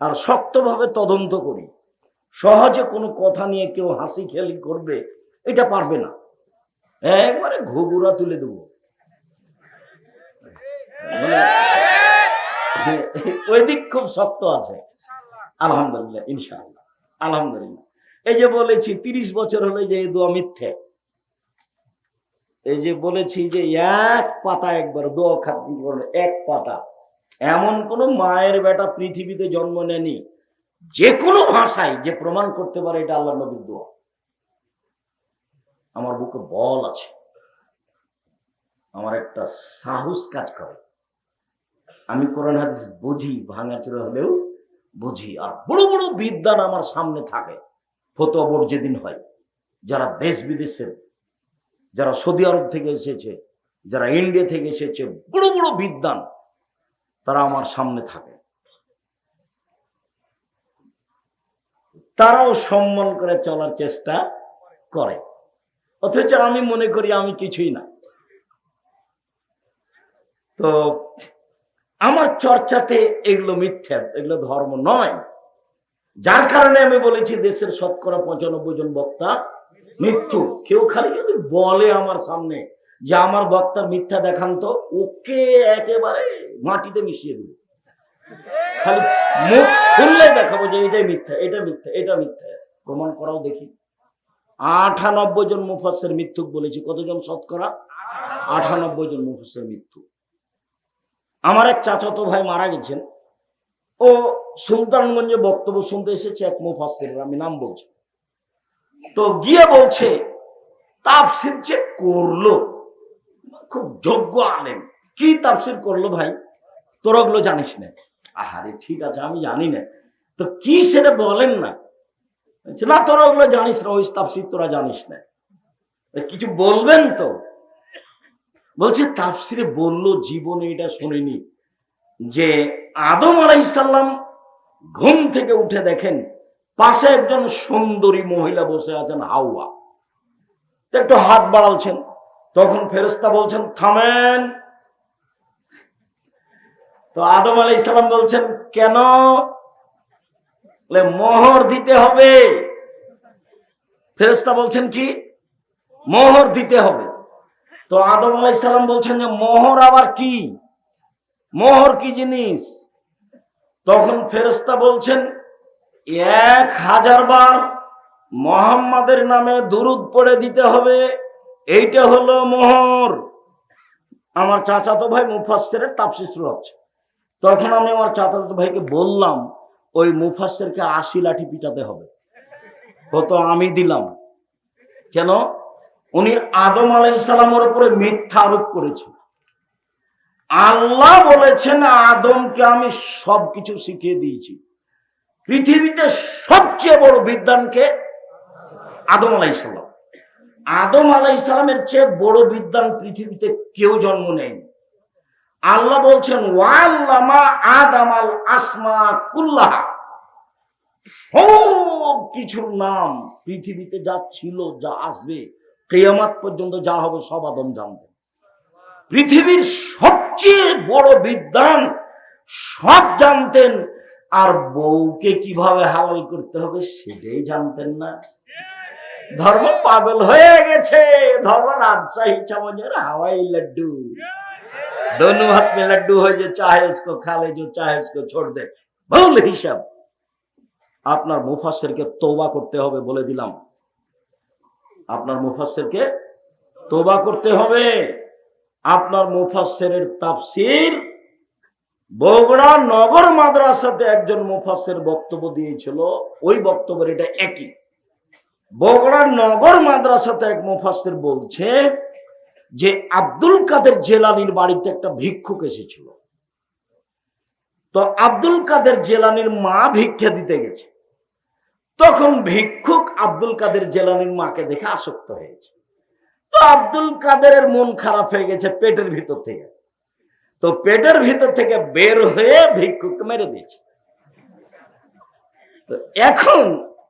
আর শক্তভাবে তদন্ত করি। সহজে কোনো কথা নিয়ে কেউ হাসি খেলি করবে, এটা পারবে না। একবারে ঘুঘুরা তুলে দেবো। মানে ওই দিক খুব শক্ত আছে। আলহামদুলিল্লাহ, ইনশাআল্লাহ, আলহামদুলিল্লাহ। এই যে বলেছি, তিরিশ বছর হলে যে দোয়া মিথ্যে। এই যে বলেছি যে এক পাতা একবার দোয়া করুন, এক পাতা। এমন কোন মায়ের বেটা পৃথিবীতে জন্ম নেনি যে কোনো ভাষায় যে প্রমাণ করতে পারে এটা আল্লাহ নবীর দোয়া। আমার বুকে বল আছে। আমার একটা সাহস কাজ করে। আমি কোরআন হাদিস বুঝি, ভাঙাচোরা হলেও বুঝি, আর বড় বড় বিদ্যান আমার সামনে থাকে। ফতোয়া বোর্ড যেদিন হয়, যারা দেশ বিদেশের যারা সৌদি আরব থেকে এসেছে, যারা ইন্ডিয়া থেকে এসেছে, বড় বড় বিদ্যান তারা আমার সামনে থাকে। তারাও সম্মান করে চলার চেষ্টা করে। অথচ আমি মনে করি আমি কিছুই না। তো আমার চর্চাতে এগুলো মিথ্যা, এগুলো ধর্ম নয়। যার কারণে আমি বলেছি দেশের শতকরা পঁচানব্বই জন বক্তা মৃত্যু। কেউ খালি যদি বলে আমার সামনে যে আমার বক্তার মিথ্যা দেখান তো ওকে একেবারে মাটিতে মিশিয়ে দেবো। খালি মুখ খুললে দেখাবো যে এটাই মিথ্যা, এটা মিথ্যা এটা মিথ্যা। প্রমাণ করাও দেখি। আটানব্বই জন মুফাসের মৃত্যু বলেছি। কতজন শতকরা? আটানব্বই জন মুফাসের মৃত্যু আমার এক চাচাতো ভাই মারা গেছেন। ও সুলতানগঞ্জে বক্তব্য শুনতে এসেছে এক মুফাসের আমি নাম বলছি। তো গিয়ে বলছে, তাফসির যে করল, খুব যোগ্য আলেন কি তাফসির করল ভাই? তোর ওগুলো জানিস না। আহারে, ঠিক আছে, আমি জানি না। তো কি সেটা বলেন না? না, তোরা ওগুলো জানিস না, ওই তাফসির তোরা জানিস না। কিছু বলবেন তো? বলছে, তাফসিরে বলল, জীবনে এটা শুনিনি। যে আদম আলাইসাল্লাম ঘুম থেকে উঠে দেখেন, পাশে একজন সুন্দরী মহিলা বসে আছেন, হাওয়া। একটু হাত বাড়ালছেন। তখন ফেরস্তা বলছেন, থামেন। তো আদম আলাই ইসলাম বলছেন, কেন? মোহর দিতে হবে। ফেরেস্তা বলছেন, কি? মোহর দিতে হবে। তো আদম আলাই সালাম বলছেন যে, মোহর আবার কি? মোহর কি জিনিস? তখন ফেরেস্তা বলছেন, এক হাজার বার মোহাম্মদের নামে দুরুদ পড়ে দিতে হবে। এইটা হলো মোহর। আমার চাচাতো ভাই মুফাসের তাপসি হচ্ছে। তখন আমি আমার চাচাতো ভাইকে বললাম, ওই মুফাসেরকে আশি লাঠি পিটাতে হবে। হতো আমি দিলাম। কেন? উনি আদম আলাইসালামের উপরে মিথ্যা আরোপ করেছেন। আল্লাহ বলেছেন, আদমকে আমি সবকিছু শিখিয়ে দিয়েছি। পৃথিবীতে সবচেয়ে বড় বিদ্যানকে আদম আলাইসাল্লাম আদম আলাইসালামের চেয়ে বড় বিদ্যান পৃথিবীতে কেউ জন্ম নেয়নি। আল্লাহ বলছেন, ওয়াল্লামা আদামাল আসমা কুল্লাহা। সব কিছুর নাম পৃথিবীতে যা ছিল, যা আসবে, কেয়ামাত পর্যন্ত যা হবে, সব আদম জানতেন পৃথিবীর সবচেয়ে বড় বিদ্যান সব জানতেন, আর বউকে কীভাবে হালাল করতে হবে সেটাই জানতেন না। ধর্ম পাগল হয়ে গেছে, ধর্ম রাজশাহী চামচের হাওয়াই লাড্ডু। दोनों हाथ में लड्डू हो जो चाहे उसको खा ले जो चाहे उसको छोड़ दे ভুল হিসাব আপনার মুফাসসিরকে তওবা করতে হবে বলে দিলাম আপনার মুফাসসিরকে তওবা করতে হবে আপনার মুফাসসিরের তাফসীর বগুড়া নগর মাদ্রাসাতে একজন মুফাসসির বক্তব্য দিয়েছিল ওই বক্তব্যের এটা একই বগুড়া নগর মাদ্রাসাতে এক মুফাসসির বলছে যে আব্দুল কাদের জেলানির বাড়িতে একটা ভিক্ষুক এসেছিল। তো আব্দুল কাদের জেলানির মা ভিক্ষা দিতে গেছে। তখন ভিক্ষুক আব্দুল কাদের জেলানির মাকে দেখে আসক্ত হয়েছে। তো আব্দুল কাদেরের মন খারাপ হয়ে গেছে পেটের ভিতর থেকে। তো পেটের ভিতর থেকে বের হয়ে ভিক্ষুককে মেরে দিয়েছে। তো এখন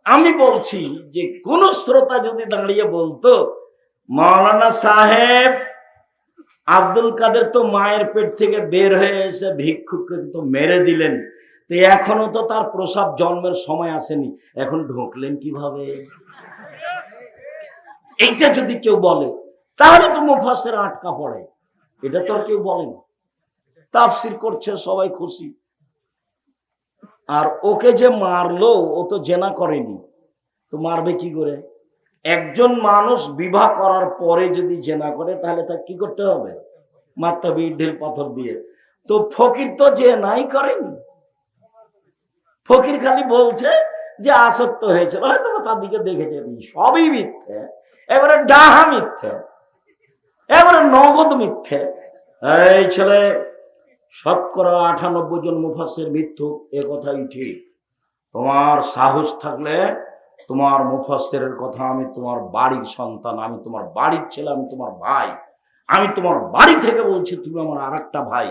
আমি বলছি যে কোন শ্রোতা যদি দাঁড়িয়ে বলতো মাওলানা সাহেব, আব্দুল কাদের তো মায়ের পেট থেকে বের হয়ে এসে ভিক্ষুককে তো মেরে দিলেন। তো এখনও তো তার প্রসাব জন্মের সময় আসেনি। এখন ঢুকলেন কীভাবে? এইটা যদি কেউ বলে, তাহলে তো মুফাসের আটকা পড়ে। এটা তো আর কেউ বলে না তাফসির করছে, সবাই খুশি। আর ওকে যে মারলো, ও তো জেনা করেনি। তো মারবে কি করে? একজন মানুষ বিবাহ করার পরে যদি জেনা করে, তাহলে তাকে কি করতে হবে? মারতে হবে ঢিল পাথর দিয়ে। তো ফকির তো যে নাই করেনি। ফকির খালি বলছে যে আসক্ত হয়েছিল হয়তো তার দিকে দেখেছে সবই মিথ্যে এবারে ডাহা মিথ্যে এবারে নগদ মিথ্যে। এই ছেলে, শতকরা আটানব্বই জন মুফাসের মৃত্যু, এ কথাই ঠিক। তোমার সাহস থাকলে তোমার মুফাসের কথা, আমি তোমার বাড়ির সন্তান, আমি তোমার বাড়ির ছেলে, আমি তোমার ভাই, আমি তোমার বাড়ি থেকে বলছি, তুমি আমার আর একটা ভাই।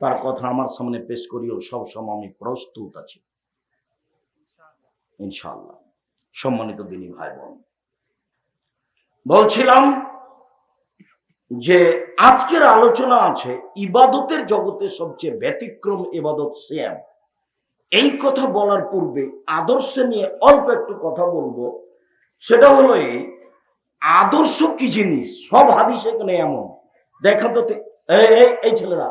তার কথা আমার সামনে পেশ করিও সব সময় আমি প্রস্তুত আছি। ইনশাল্লাহ সম্মানিত দিনী ভাই বোন বলছিলাম যে আজকের আলোচনা আছে ইবাদতের জগতে সবচেয়ে ব্যতিক্রম ইবাদত শ্যাম এই কথা বলার পূর্বে আদর্শ নিয়ে অল্প একটু কথা বলব। সেটা হলো এই, আদর্শ কি জিনিস? সব হাদিস এখানে এমন। দেখা তো এই ছেলেরা,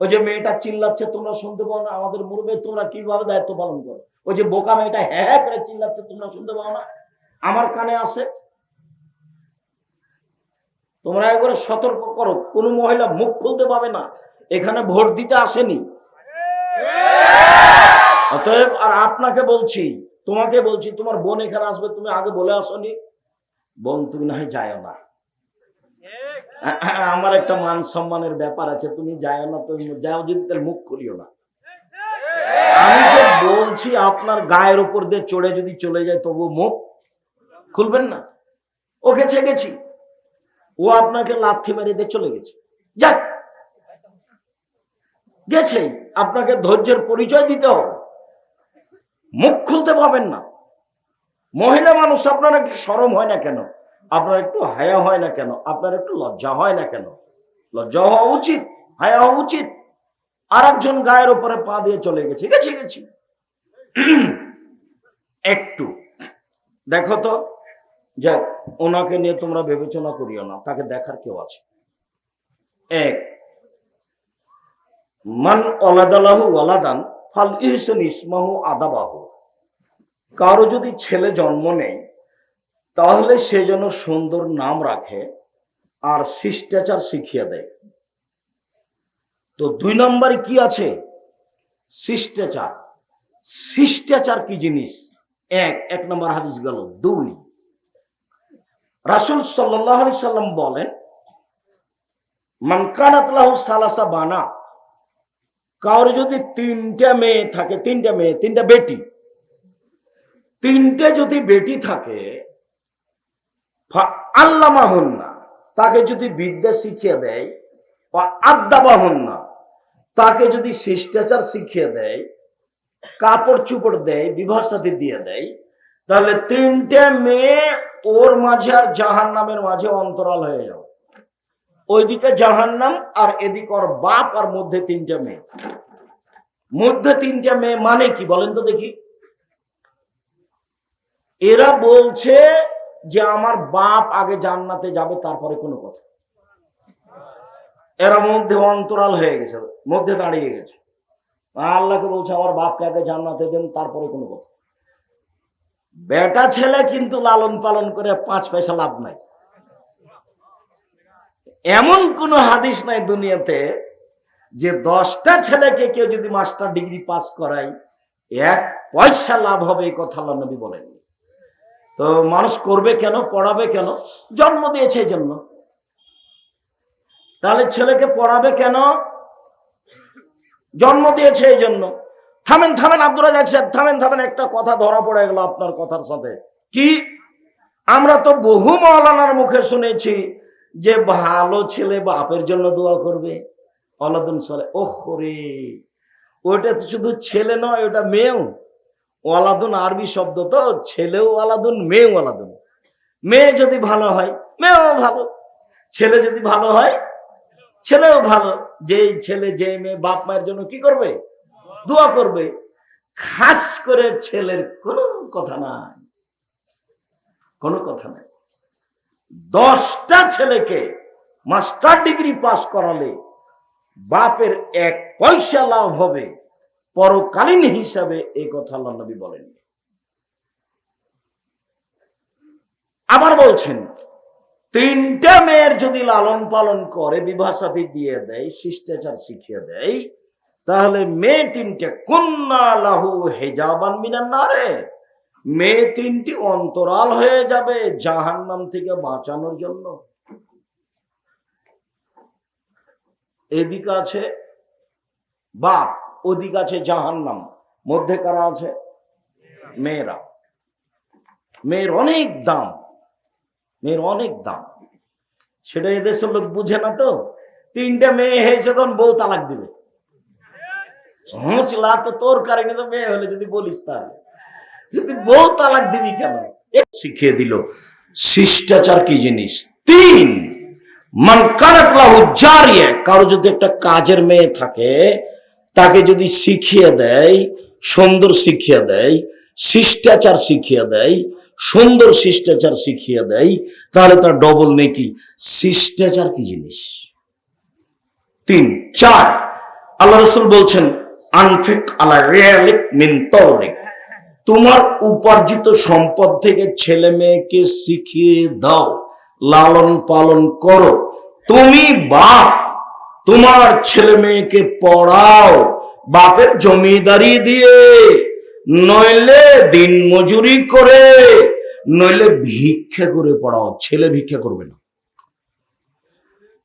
ওই যে মেয়েটা চিল্লাচ্ছে, তোমরা শুনতে পাও না, আমাদের মুরবে তোমরা কীভাবে দায়িত্ব পালন করো? ওই যে বোকা মেয়েটা হ্যাঁ হ্যাঁ করে চিল্লাচ্ছে, তোমরা শুনতে পাও না, আমার কানে আসে? তোমরা একবারে সতর্ক করো, কোন মহিলা মুখ খুলতে পাবে না, এখানে ভোট দিতে আসেনি। অতএব আর আপনাকে বলছি তোমাকে বলছি তোমার বোন এখানে আসবে তুমি আগে বলে আসনি। বোন তুমি না হয় যাও না। আমার একটা মান সম্মানের ব্যাপার আছে তুমি যাও না তুমি যাও যদি তাহলে মুখ খুলিও না। আমি যে বলছি আপনার গায়ের উপর দিয়ে চড়ে যদি চলে যায় তবু মুখ খুলবেন না। ওকে ছেগেছি ও আপনাকে লাথি মেরে দিয়ে চলে গেছে। যাক। গেছে আপনাকে ধৈর্যের পরিচয় দিতে হবে। মুখ খুলতে পাবেন না। মহিলা মানুষ, আপনার একটু সরম হয় না কেন? আপনার একটু হায়া হয় না কেন? আপনার একটু লজ্জা হয় না কেন? লজ্জা হওয়া উচিত, হায়া হওয়া উচিত। আর একজন গায়ের উপরে পা দিয়ে চলে গেছে। গেছি গেছি। একটু। দেখো তো, যাক, ওনাকে নিয়ে তোমরা বিবেচনা করিও না, তাকে দেখার কেউ আছে? এক। মান অলাদালাহু ওয়ালাদান ফাল আদাবাহু। কারও যদি ছেলে জন্ম নেয়, তাহলে সে যেন সুন্দর নাম রাখে আর শিষ্টাচার শিখিয়ে দেয়। তো দুই নম্বরে কি আছে? শিষ্টাচার। শিষ্টাচার কি জিনিস? এক এক নম্বর হাদিস গেল। দুই, রাসুল সাল্লাহ সাল্লাম বলেন মানকানাতলাহু সালাসা বানা কারোর যদি তিনটা মেয়ে থাকে, তিনটা মেয়ে, তিনটা বেটি, তিনটে যদি বেটি থাকে আল্লামাহন না তাকে যদি বিদ্যা শিখিয়ে দেয়, বা আদ্যাবাহন না তাকে যদি শিষ্টাচার শিখিয়ে দেয়, কাপড় চুপড় দেয়, বিবাহ সাথে দিয়ে দেয়, তাহলে তিনটে মেয়ে ওর মাঝে আর জাহান নামের মাঝে অন্তরাল হয়ে যাও ওইদিকে জাহান নাম আর এদিক ওর বাপ আর মধ্যে তিনটে মেয়ে। মধ্যে তিনটে মেয়ে মানে কি বলেন তো দেখি। এরা বলছে যে আমার বাপ আগে জান্নাতে যাবে, তারপরে কোনো কথা। এরা মধ্যে অন্তরাল হয়ে গেছে, মধ্যে দাঁড়িয়ে গেছে। আল্লাহকে বলছে, আমার বাপকে আগে জান্নাতে দেন, তারপরে কোনো কথা। বেটা ছেলে কিন্তু লালন পালন করে পাঁচ পয়সা লাভ নাই। এমন কোন হাদিস নাই দুনিয়াতে যে দশটা ছেলেকে কেউ যদি মাস্টার ডিগ্রি পাস করায়, এক পয়সা লাভ হবে এই কথা আল্লাহ নবী বলেননি। তো মানুষ করবে কেন, পড়াবে কেন? জন্ম দিয়েছে এই জন্য। তাহলে ছেলেকে পড়াবে কেন? জন্ম দিয়েছে এই জন্য। থামেন থামেন আব্দুল রাজাক সাহেব, থামেন থামেন, একটা কথা ধরা পড়ে গেল আপনার কথার সাথে। কি? আমরা তো বহু মৌলানার মুখে শুনেছি যে ভালো ছেলে বাপের জন্য দোয়া করবে। অলাদুন সলে ওহ রে ওটা তো শুধু ছেলে নয় ওটা মেয়েও। ওয়ালাদুন আরবি শব্দ তো, ছেলেও ওয়ালাদুন, মেয়েও ওয়ালাদুন। মেয়ে যদি ভালো হয়, মেয়েও ভালো। ছেলে যদি ভালো হয়, ছেলেও ভালো। যেই ছেলে যে মেয়ে বাপ মায়ের জন্য কি করবে? দোয়া করবে। খাস করে ছেলের কোনো কথা নাই। কোনো কথা নাই। দশটা ছেলেকে মাস্টার ডিগ্রি পাস করালে বাপের এক পয়সা লাভ হবে, পরকালীন হিসাবে এই কথা আল্লাহ নবী বলেন। আবার বলছেন, তিনটা মেয়ের যদি লালন পালন করে, বিবাহ সাথী দিয়ে দেয়, শিষ্টাচার শিখিয়ে দেয়, তাহলে মেয়ে তিনটে কন্যা লাহু হেজাবান মিনান না রে মেয়ে তিনটি অন্তরাল হয়ে যাবে জাহান্নাম থেকে বাঁচানোর জন্য। এদিকে আছে বাপ, ওদিকে আছে জাহান্নাম। মধ্যে কারা আছে? মেয়েরা। মেয়ের অনেক দাম। মেয়ের অনেক দাম। সেটা এদেশের লোক বুঝে না তো? তিনটা মেয়ে হয়েছে, তখন বউ তালাক দিবে। হুঁচলা তো তোর কারণে তো মেয়ে হলে যদি বলিস তাহলে। যদি বউ তালাক দিবি কেন? শিখিয়ে দিল, শিষ্টাচার কি জিনিস? তিন, মান কানাত কারও যদি একটা কাজের মেয়ে থাকে, তাকে যদি শিখিয়ে দেয়, সুন্দর শিখিয়ে দেয়, শিষ্টাচার শিখিয়ে দেয়, সুন্দর শিষ্টাচার শিখিয়ে দেয়, তাহলে তার ডবল নেকি শিষ্টাচার কি জিনিস? তিন, চার, আল্লাহ রসুল বলছেন, আনফিক আলা রিয়ালিক মিন তৌলিক তোমার উপার্জিত সম্পদ থেকে ছেলে মেয়েকে শিখিয়ে দাও, লালন পালন করো। তুমি বাপ, তোমার ছেলে মেয়েকে পড়াও, বাপের জমিদারি দিয়ে। নইলে দিন মজুরি করে, নইলে ভিক্ষা করে পড়াও, ছেলে ভিক্ষা করবে না।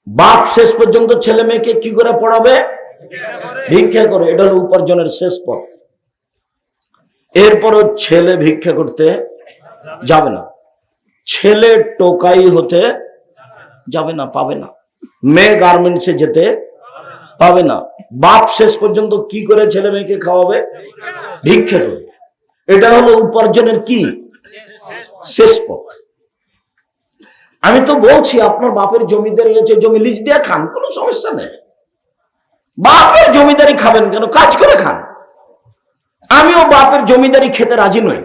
বাপ শেষ পর্যন্ত ছেলে মেয়েকে কি করে পড়াবে? ভিক্ষা করে। এটা হলো উপার্জনের শেষ পথ। এরপরও ছেলে ভিক্ষা করতে যাবে না। ছেলে টোকাই হতে যাবে না, পাবে না। মেয়ে গার্মেন্টসে যেতে পাবে না। বাপ শেষ পর্যন্ত কি করে ছেলে মেয়েকে খাওয়াবে? ভিক্ষা করে। এটা হলো উপার্জনের কি? শেষ পথ। আমি তো বলছি, আপনার বাপের জমিদারি আছে, জমি লিজ দিয়ে খান, কোনো সমস্যা নেই। বাপের জমিদারি খাবেন কেন? কাজ করে খান। আমিও বাপের জমিদারি খেতে রাজি নই।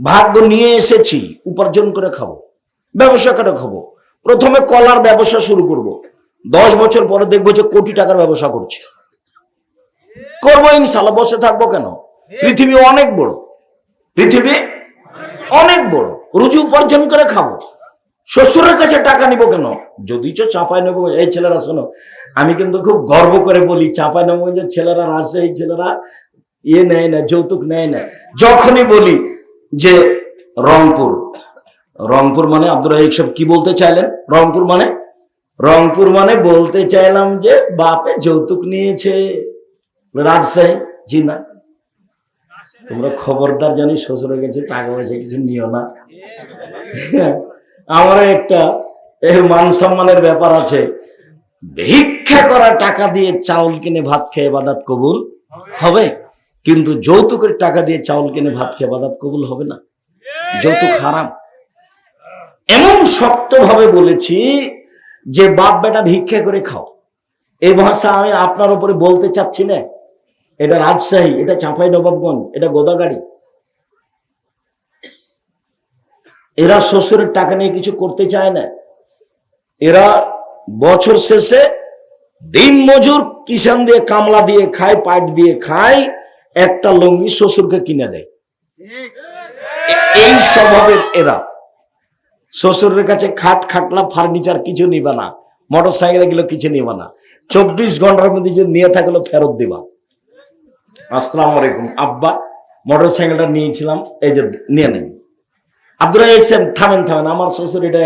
ভাগ্য নিয়ে এসেছি, উপার্জন করে খাব, ব্যবসা করে খাব। প্রথমে কলার ব্যবসা শুরু করব। দশ বছর পরে দেখব যে কোটি টাকার ব্যবসা করছি। করব ইনশাল্লাহ বসে থাকব কেন? পৃথিবী অনেক বড়। পৃথিবী অনেক বড়। রুজি উপার্জন করে খাব। শ্বশুরের কাছে টাকা নিব কেন? যদি চো চাপায় নেব, এই ছেলেরা শোনো, আমি কিন্তু খুব গর্ব করে বলি চাপায় নেব যে ছেলেরা রাজশাহী ছেলেরা ইয়ে নেয় না, যৌতুক নেয় না। যখনই বলি যে রংপুর রংপুর মানে আব্দুল রাহিক সাহেব কি বলতে চাইলেন? রংপুর মানে? রংপুর মানে বলতে চাইলাম যে বাপে যৌতুক নিয়েছে। রাজশাহী? জি না। তোমরা খবরদার জানি শ্বশুরে গেছে টাকা পয়সা কিছু নিও না। আমার একটা মান সম্মানের ব্যাপার আছে। ভিক্ষা করা টাকা দিয়ে চাউল কিনে ভাত খেয়ে বাদাত কবুল হবে? কিন্তু যৌতুকের টাকা দিয়ে চাউল কিনে ভাত খেয়ে বাদাত কবুল হবে না। যৌতুক হারাম। এমন শক্তভাবে বলেছি যে বাপ বেটা ভিক্ষা করে খাও। এই ভাষা আমি আপনার উপরে বলতে চাচ্ছি না। এটা রাজশাহী, এটা চাঁপাই নবাবগঞ্জ, এটা গোদাগাড়ি। এরা শ্বশুরের টাকা নিয়ে কিছু করতে চায় না। এরা বছর শেষে দিন মজুর কিষান দিয়ে কামলা দিয়ে খায়, পাট দিয়ে খায় একটা লঙ্গি শ্বশুরকে কিনে দেয়। এই স্বভাবের এরা। শ্বশুরের কাছে খাট, খাটলা, ফার্নিচার কিছু নিবা না। মোটর সাইকেল এগুলো কিছু নিবা না। চব্বিশ ঘণ্টার মধ্যে যে নিয়ে থাকল, ফেরত দিবা। আসসালাম আলাইকুম। আব্বা মোটর সাইকেলটা নিয়েছিলাম। এই যে, নিয়ে নেন। আব্দুল সাহেব, থামেন থামেন। আমার শ্বশুর এটা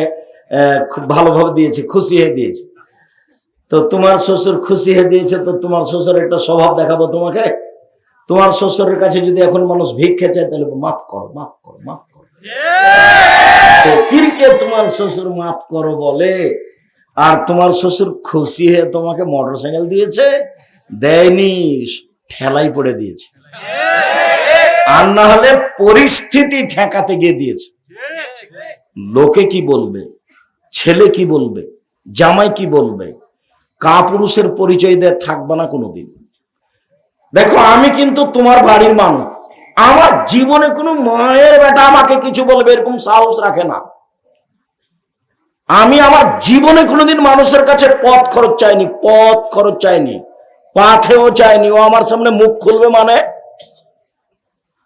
খুব ভালোভাবে দিয়েছে, খুশি হয়ে দিয়েছে। তো তোমার শ্বশুর খুশি হয়ে দিয়েছে, তো তোমার শ্বশুর একটা স্বভাব দেখাবো তোমাকে? তোমার শ্বশুরের কাছে যদি এখন মানুষ ভিক্ষা চায়, তাহলে মাফ করো মাফ করো মাফ করো। কিরকে তোমার শ্বশুর মাফ করো বলে, আর তোমার শ্বশুর খুশি হয়ে তোমাকে মোটর সাইকেল দিয়েছে, দেয়নি, ঠেলাই পড়ে দিয়েছে। আর না হলে পরিস্থিতি ঠেকাতে গিয়ে দিয়েছে। লোকে কি বলবে? ছেলে কি বলবে? জামাই কি বলবে? কাপুরুষের পরিচয় দেয় থাকবে না কোনোদিন। দেখো, আমি কিন্তু তোমার বাড়ির মানুষ। আমার জীবনে কোনো মায়ের বেটা আমাকে কিছু বলবে এরকম সাহস রাখে না। আমি আমার জীবনে কোনোদিন মানুষের কাছে পথ খরচ চাইনি, পথ খরচ চাইনি, পাথেও চাইনি। ও আমার সামনে মুখ খুলবে মানে?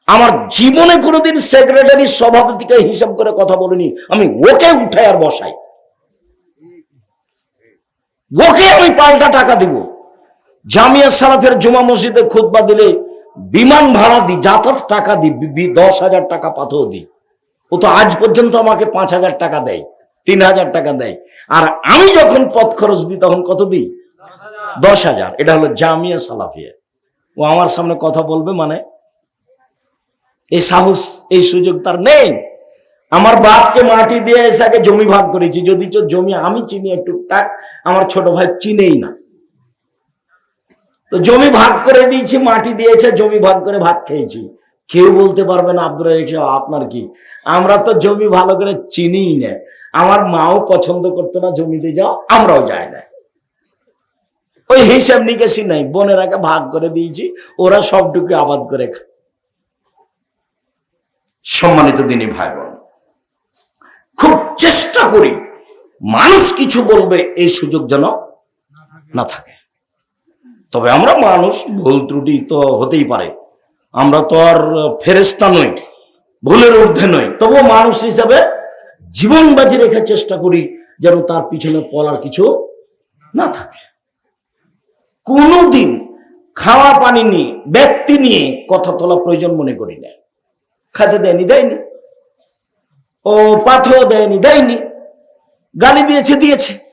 আমার জীবনে কোনোদিন সেক্রেটারি সভাপতিকে হিসাব করে কথা বলিনি। আমি ওকে উঠাই আর বসাই। ওকে আমি পাল্টা টাকা দিব। জামিয়া সালাফের জুমা মসজিদে খুতবা দিলে বিমান ভাড়া দিই যাতায়াত টাকা বি- দশ হাজার টাকা পাথর দি। ও তো আজ পর্যন্ত আমাকে পাঁচ হাজার টাকা দেয়, তিন হাজার টাকা দেয়। আর আমি যখন পথ খরচ দিই, তখন কত দিই? দশ হাজার। এটা হলো জামিয়া সালাফিয়া। ও আমার সামনে কথা বলবে মানে এই সাহস, এই সুযোগ তার নেই। আমার বাপকে মাটি দিয়ে এসে জমি ভাগ করেছি, যদি জমি আমি চিনি টুকটাক আমার ছোট ভাই চিনেই না। তো জমি ভাগ করে দিয়েছি, মাটি দিয়েছে, জমি ভাগ করে ভাত খেয়েছি। কেউ বলতে পারবে না, আব্দুর আপনার কি? আমরা তো জমি ভালো করে চিনিই না। আমার মাও পছন্দ করতো না জমিতে যাও আমরাও যাই না। ওই হিসাব নিকেশি নাই, বোনেরাকে ভাগ করে দিয়েছি, ওরা সবটুকু আবাদ করে সম্মানিত দিনী ভাই বোন খুব চেষ্টা করি, মানুষ কিছু বলবে, এই সুযোগ যেন না থাকে। তবে আমরা মানুষ, ভুল ত্রুটি তো হতেই পারে। আমরা তো আর ফেরেস্তা নই, ভুলের ঊর্ধ্বে নই। তবুও মানুষ হিসাবে জীবন বাজি রেখার চেষ্টা করি যেন তার পিছনে পলার কিছু না থাকে। কোনোদিন খাওয়া পানি নিয়ে, ব্যক্তি নিয়ে কথা তোলা প্রয়োজন মনে করি না। খাতে দেয়নি দেয়নি। ও পাথর দেয়নি দেয়নি। গালি দিয়েছে দিয়েছে।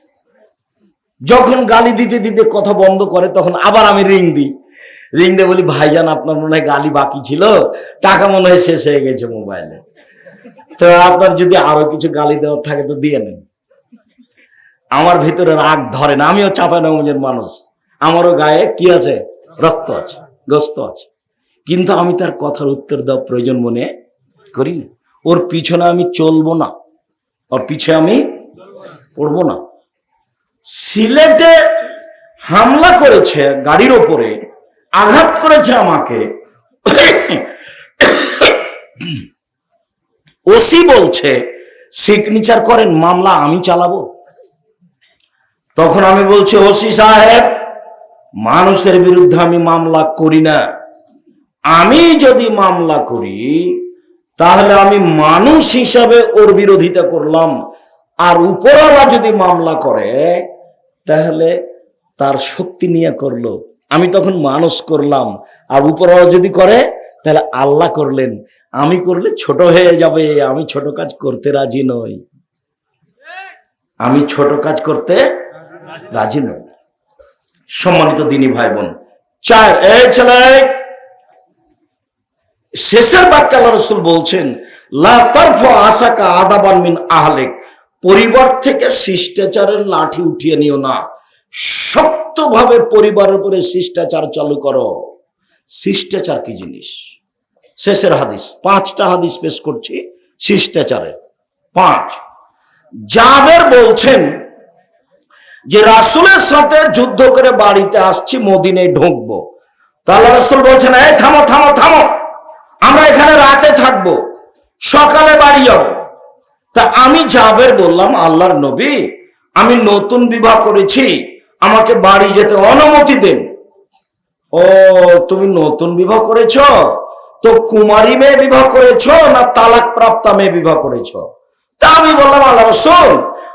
যখন গালি দিতে দিতে কথা বন্ধ করে, তখন আবার আমি রিং দিই। রিং দিয়ে বলি, ভাইজান, আপনার মনে হয় গালি বাকি ছিল? টাকা মনে হয় শেষ হয়ে গেছে মোবাইলে তো আপনার যদি আরও কিছু গালি দেওয়ার থাকে তো দিয়ে নেন। আমার ভিতরে রাগ ধরে না, আমিও চাপানগঞ্জের মানুষ। আমারও গায়ে কি আছে? রক্ত আছে, গোস্ত আছে। কিন্তু আমি তার কথার উত্তর দেওয়া প্রয়োজন মনে করি না। ওর পিছনে আমি চলবো না, ওর পিছে আমি পড়ব না। সিলেটে হামলা করেছে গাড়ির ওপরে, আঘাত করেছে আমাকে। ওসি বলছে সিগনেচার করেন, মামলা আমি চালাবো। তখন আমি বলছি, ওসি সাহেব, মানুষের বিরুদ্ধে আমি মামলা করি না। আমি যদি মামলা করি, তাহলে আমি মানুষ হিসাবে ওর বিরোধিতা করলাম। আর উপরওয়ালা যদি মামলা করে তাহলে তার শক্তি নিয়ে করল। আমি তখন মানুষ করলাম। আর উপরওয়ালা যদি করে, তাহলে আল্লাহ করলেন। আমি করলে ছোট হয়ে যাবে। আমি ছোট কাজ করতে রাজি নই। আমি ছোট কাজ করতে রাজি নই। সম্মানিত দিনী ভাই বোন চার, এই ছেলে, শেষের বাক্যে আল্লাহ রসুল বলছেন, লা আসাকা আদাবান মিন আহলেক। পরিবার থেকে শিষ্টাচারের লাঠি উঠিয়ে নিও না। শক্তভাবে পরিবারের উপরে শিষ্টাচার চালু করো। শিষ্টাচার কি জিনিস? শেষের হাদিস, পাঁচটা হাদিস পেশ করছি শিষ্টাচারে। পাঁচ যাদের বলছেন যে রাসুলের সাথে যুদ্ধ করে বাড়িতে আসছি মদিনে ঢুকবো। তাহলে রাসুল বলছেন, এই থামো থামো থামো। আমরা এখানে রাতে থাকব। সকালে বাড়ি যাব। তা আমি যাবের বললাম, আল্লাহর নবী, আমি নতুন বিবাহ করেছি, আমাকে বাড়ি যেতে অনুমতি দেন। ও, তুমি নতুন বিবাহ করেছ? তো কুমারী মেয়ে বিবাহ করেছ না তালাক প্রাপ্তা মেয়ে বিবাহ করেছ? তা আমি বললাম, আল্লাহ রসুল,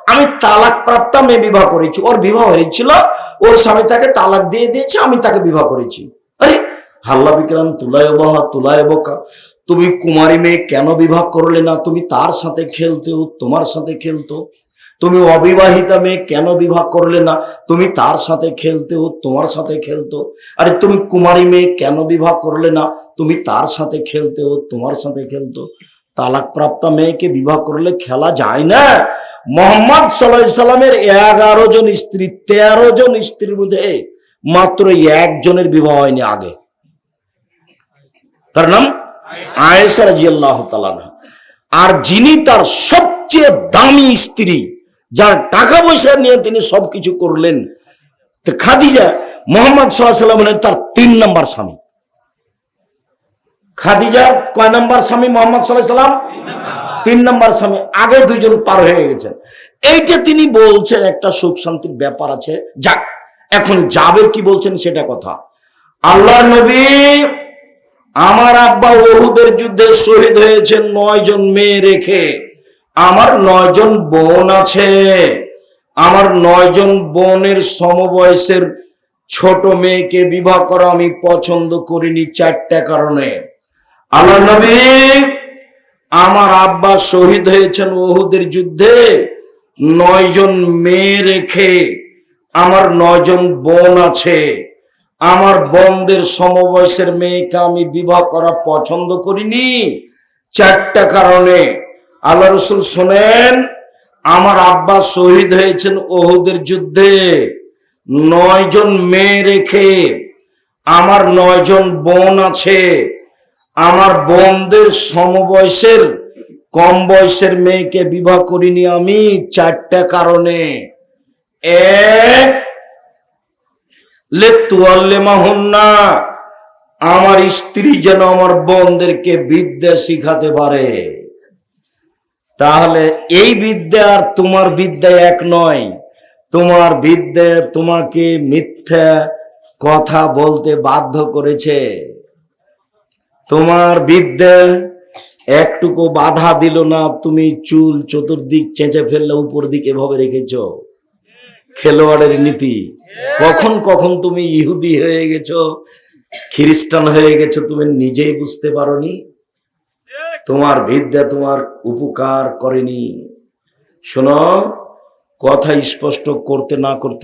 আমি তালাক প্রাপ্তা মেয়ে বিবাহ করেছি। ওর বিবাহ হয়েছিল, ওর স্বামী তাকে তালাক দিয়ে দিয়েছে, আমি তাকে বিবাহ করেছি। আরে, হাল্লা বিক্রাম তুলায় বহা তুলায় বকা। তুমি কুমারী মেয়ে কেন বিবাহ করলে না? তুমি তার সাথে খেলতে তোমার সাথে খেলতো। তুমি অবিবাহিতা মেয়ে কেন বিবাহ করলে না? তুমি তার সাথে খেলতে তোমার সাথে খেলতো। আরে তুমি কুমারী মেয়ে কেন বিবাহ করলে না? তুমি তার সাথে খেলতে তোমার সাথে খেলতো। তালাক প্রাপ্তা মেয়েকে বিবাহ করলে খেলা যায় না। মোহাম্মদ সাল্লামের এগারো জন স্ত্রী, তেরো জন স্ত্রীর মধ্যে মাত্র একজনের বিবাহ হয়নি আগে। তার নাম? তালানা আর যিনি তার সবচেয়ে দামি স্ত্রী, যার টাকা পয়সা নিয়ে তিনি সবকিছু করলেন খাদিজা মোহাম্মদ সাল্লামের তার তিন নম্বর স্বামী। খাদিজার কয় নম্বর স্বামী মোহাম্মদ তিন নম্বর স্বামী। আগে দুইজন পার হয়ে গেছেন। এইটা তিনি বলছেন, একটা সুখ শান্তির ব্যাপার আছে। যাক, এখন জাবের কি বলছেন সেটা কথা। আল্লাহর নবী আমার আব্বা ওহুদের যুদ্ধে শহীদ হয়েছে নয় জন মেয়ে রেখে। আমার নয় জন বোন আছে। আমার নয় জন বোনের সমবয়সের ছোট মেয়েকে বিবাহ করা আমি পছন্দ করিনি চারটা কারণে। আল্লাহ নবী আমার আব্বা শহীদ হয়েছেন ওহুদের যুদ্ধে নয় জন মেয়ে রেখে। আমার নয় জন বোন আছে। আমার বোনদের সমবয়সের মেয়েকে আমি বিবাহ করা পছন্দ করিনি। চারটা কারণে। আল্লাহ রসুল শোনেন, আমার আব্বা শহীদ হয়েছেন ওহুদের যুদ্ধে। নয় জন মেয়ে রেখে আমার নয় জন বোন আছে। আমার বোনদের সমবয়সের, কম বয়সের মেয়েকে বিবাহ করিনি আমি। চারটা কারণে। এক আমার স্ত্রী যেন আমার বোনদেরকে বিদ্যা শিখাতে পারে। তাহলে এই বিদ্যা আর তোমার বিদ্যা এক নয়। তোমার বিদ্যা তোমাকে মিথ্যা কথা বলতে বাধ্য করেছে। তোমার বিদ্যা একটুকু বাধা দিল না, তুমি চুল চতুর্দিক চেঁচে ফেললে, উপর দিকে এভাবে রেখেছ। খেলোয়াড়ের নীতি। কখন কখন তুমি ইহুদি হয়ে গেছো, খ্রিস্টান হয়ে গেছো, তুমি নিজেই বুঝতে পারোনি? তোমার বিদ্যা তোমার উপকার করেনি। শোনো, কথা স্পষ্ট করতে না করতে